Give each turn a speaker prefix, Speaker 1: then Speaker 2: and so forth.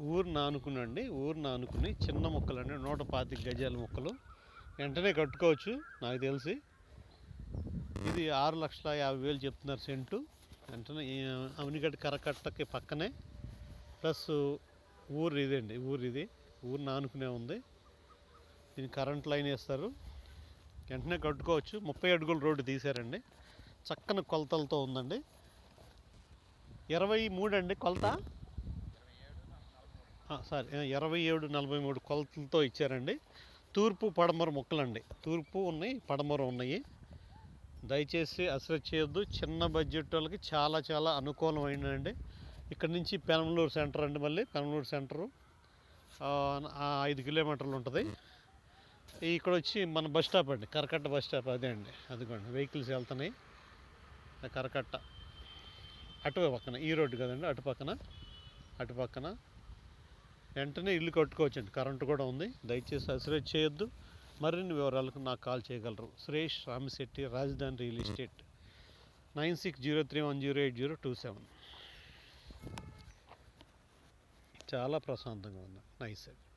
Speaker 1: ఊరు నానుకునండి ఊరు నానుకుని చిన్న మొక్కలు అండి నూట పాతిక గజాల మొక్కలు. వెంటనే కట్టుకోవచ్చు నాకు తెలిసి. ఇది ఆరు లక్షల యాభై వేలు చెప్తున్నారు సెంటు. వెంటనే ఈ కరకట్టకి పక్కనే. ప్లస్ ఊరు ఇదండి ఊరు ఇది. ఊరు నానుకునే ఉంది. దీని కరెంట్ లైన్ వేస్తారు. వెంటనే కట్టుకోవచ్చు. ముప్పై అడుగుల రోడ్డు తీశారండి. చక్కని కొలతలతో ఉందండి. ఇరవై మూడు అండి కొలత. సారీ ఇరవై ఏడు నలభై మూడు కొలతలతో ఇచ్చారండి. తూర్పు పడమర మొక్కలండి. తూర్పు ఉన్నాయి పడమర ఉన్నాయి. దయచేసి అసలు చేయొద్దు. చిన్న బడ్జెట్ వాళ్ళకి చాలా చాలా అనుకూలమైనదండి. ఇక్కడ నుంచి పెనమలూరు సెంటర్ అండి మళ్ళీ పెనమలూరు సెంటరు. ఐదు కిలోమీటర్లు ఉంటుంది. ఇక్కడ వచ్చి మన బస్ స్టాప్ అండి కరకట్ట బస్ స్టాప్ అదే అండి. అదిగోండి వెహికల్స్ వెళ్తున్నాయి. కరకట్ట. అటు పక్కన ఈ రోడ్డు కదండి అటు పక్కన అటు పక్కన. వెంటనే ఇల్లు కట్టుకోవచ్చండి. కరెంటు కూడా ఉంది. దయచేసి అశ్రద్ధ చేయొద్దు. మరిన్ని వివరాలకు నాకు కాల్ చేయగలరు. సురేష్ రామిశెట్టి రాజధాని real estate. Nine six zero three one zero eight zero two seven. చాలా ప్రశాంతంగా ఉంది. నైస్ అండి.